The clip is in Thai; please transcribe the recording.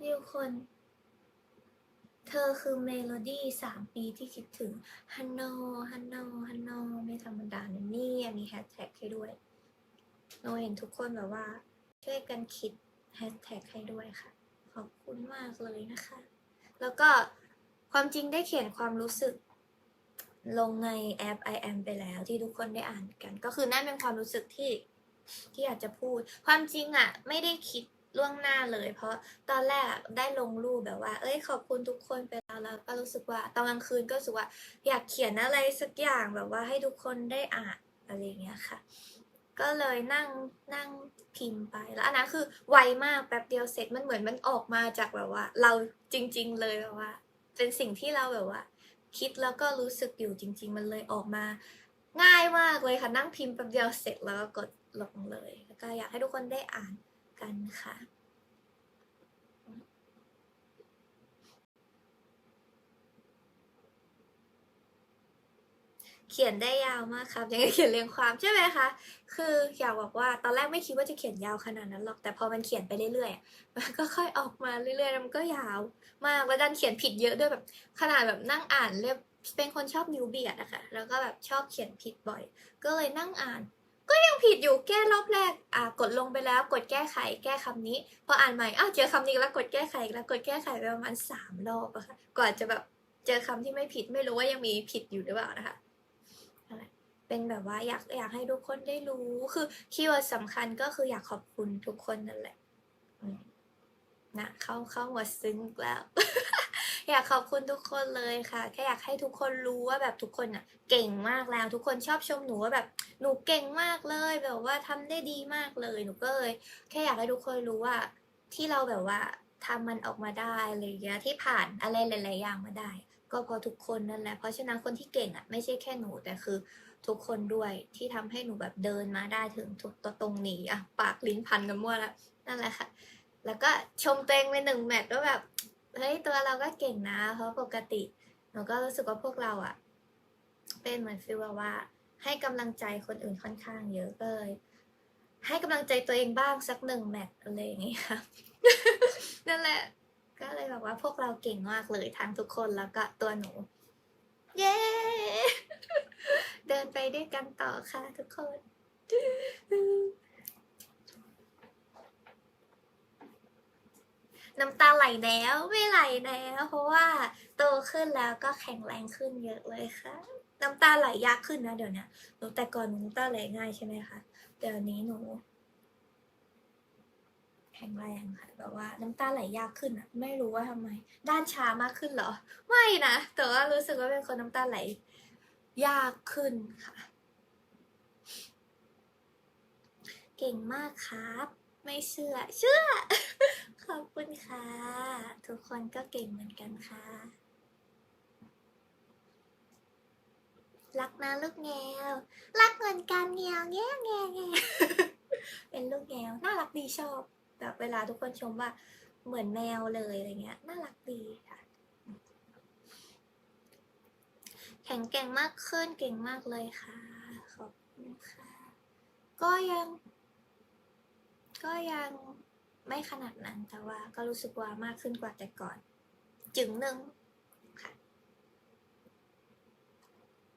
นี่ทุกคน เธอคือเมโลดี้สามปีที่คิดถึงฮันโนฮันโนฮันโนไม่ธรรมดานะเนี่ยมีแฮชแท็กให้ด้วยโนเห็นทุกคนแบบว่า ช่วยกันคิดแฮชแท็กให้ด้วยค่ะ ขอบคุณมากเลยนะคะ แล้วก็ความจริงได้เขียนความรู้สึก ลงในแอป I am ไปแล้วที่ทุกคนได้อ่านกัน ก็คือนั่นเป็นความรู้สึกที่ที่อยากจะพูด ความจริงอะ ไม่ได้คิด ล่วงหน้าเลย เพราะตอนแรกได้ลงรูปแบบว่า เอ้ยขอบคุณทุกคนไปแล้วแล้วก็รู้สึกว่าตอนกลางคืนก็รู้สึกว่า อยากเขียนอะไรสักอย่างแบบว่าให้ทุกคนได้อ่านอะไรเงี้ยค่ะ ก็เลยนั่งนั่งพิมพ์ไปแล้วอันนั้นคือไวมากแป๊บเดียวเสร็จมันเหมือนมันออกมาจากแบบว่า เราจริง ๆ เลยแบบว่า เป็นสิ่งที่เราแบบว่า คิดแล้วก็รู้สึกอยู่จริง ๆ มันเลยออกมา ง่ายมากเลยค่ะนั่งพิมพ์แป๊บเดียวเสร็จแล้วก็กดลงเลย แล้วก็อยากให้ทุกคนได้อ่าน กันค่ะเขียนได้ยาวมากครับยังเขียนเรียงความใช่ไหมคะคืออยากบอกว่าตอนแรกไม่คิดว่าจะเขียนยาวขนาดนั้นหรอกแต่พอมันเขียนไปเรื่อยๆมันก็ค่อยออกมาเรื่อยๆมันก็ยาวมากแล้วดันเขียนผิดเยอะด้วยแบบขนาดแบบนั่งอ่านเรียบเป็นคนชอบนิวเบียดอะค่ะแล้วก็แบบชอบเขียนผิดบ่อย ก็เลยนั่งอ่าน ก็ยังผิดอยู่แก้รอบแรก อ่ากดลงไปแล้วกดแก้ไขแก้คำนี้ พออ่านใหม่อ้าวเจอคำนี้แล้วกดแก้ไขอีกแล้วกดแก้ไขไปประมาณสามรอบอะค่ะกว่าจะแบบเจอคำที่ไม่ผิดไม่รู้ว่ายังมีผิดอยู่หรือเปล่านะคะเป็นแบบว่าอยากอยากให้ทุกคนได้รู้คือคีย์เวิร์ดสำคัญก็คืออยากขอบคุณทุกคนนั่นแหละนะเข้าเข้าหัวซึ้งแล้ว อยากขอบคุณทุกคนเลยค่ะ แค่อยากให้ทุกคนรู้ว่าแบบทุกคนอะ เก่งมากแล้ว ทุกคนชอบชมหนูว่าแบบหนูเก่งมากเลย แบบว่าทำได้ดีมากเลย หนูก็เลยแค่อยากให้ทุกคนรู้ว่าที่เราแบบว่าทำมันออกมาได้อะไรอย่างเงี้ยที่ผ่านอะไรหลาย ๆ อย่างมาได้ ก็เพราะทุกคนนั่นแหละ เพราะฉะนั้นคนที่เก่งอะไม่ใช่แค่หนูแต่คือทุกคนด้วยที่ทำให้หนูแบบเดินมาได้ถึงทุกตรงนี้อะปากลิ้นพันกันมั่วแล้วนั่นแหละค่ะ แล้วก็ชมตัวเองไปหนึ่งแมตช์ว่าแบบ เฮ้ยตัวเราก็เก่งนะ เพราะปกติหนูก็รู้สึกว่าพวกเราอะเป็นเหมือนฟีลว่า ให้กำลังใจคนอื่นค่อนข้างเยอะเลย ให้กำลังใจตัวเองบ้างสักหนึ่งแมตช์อะไรอย่างเงี้ยค่ะนั่นแหละ ก็เลยแบบว่าพวกเราเก่งมากเลยทั้งทุกคนแล้วก็ตัวหนู เย้เดินไปด้วยกันต่อค่ะทุกคน น้ำตาไหลแล้วไม่ไหลแล้ว เพราะว่าโตขึ้นแล้วก็แข็งแรงขึ้นเยอะเลยค่ะ น้ำตาไหลยากขึ้นนะเดี๋ยวนี้หนูแต่ก่อนน้ำตาไหลง่ายใช่ไหมคะเดี๋ยวนี้หนู แข็งแรงค่ะแบบว่าน้ำตาไหลยากขึ้นอะไม่รู้ว่าทำไม ด้านช้ามากขึ้นเหรอ ไม่นะแต่ว่ารู้สึกว่าเป็นคนน้ำตาไหล ยากขึ้นค่ะ เก่งมากครับ ไม่เชื่อ เชื่อ ขอบคุณค่ะ ทุกคนก็เก่งเหมือนกันค่ะ รักนะลูกแงว รักเหมือนกันแงวแงวแงวแงวเป็นลูกแงว น่ารักดีชอบ แบบเวลาทุกคนชมว่าเหมือนแมวเลยอะไรเงี้ย น่ารักดีค่ะ แข็งแกร่งมากขึ้นเก่งมากเลยค่ะ ขอบคุณค่ะ ก็ยัง ก็ยัง ไม่ขนาดนั้นแต่ว่าก็รู้สึกว่ามากขึ้นกว่าแต่ก่อน จึงหนึ่ง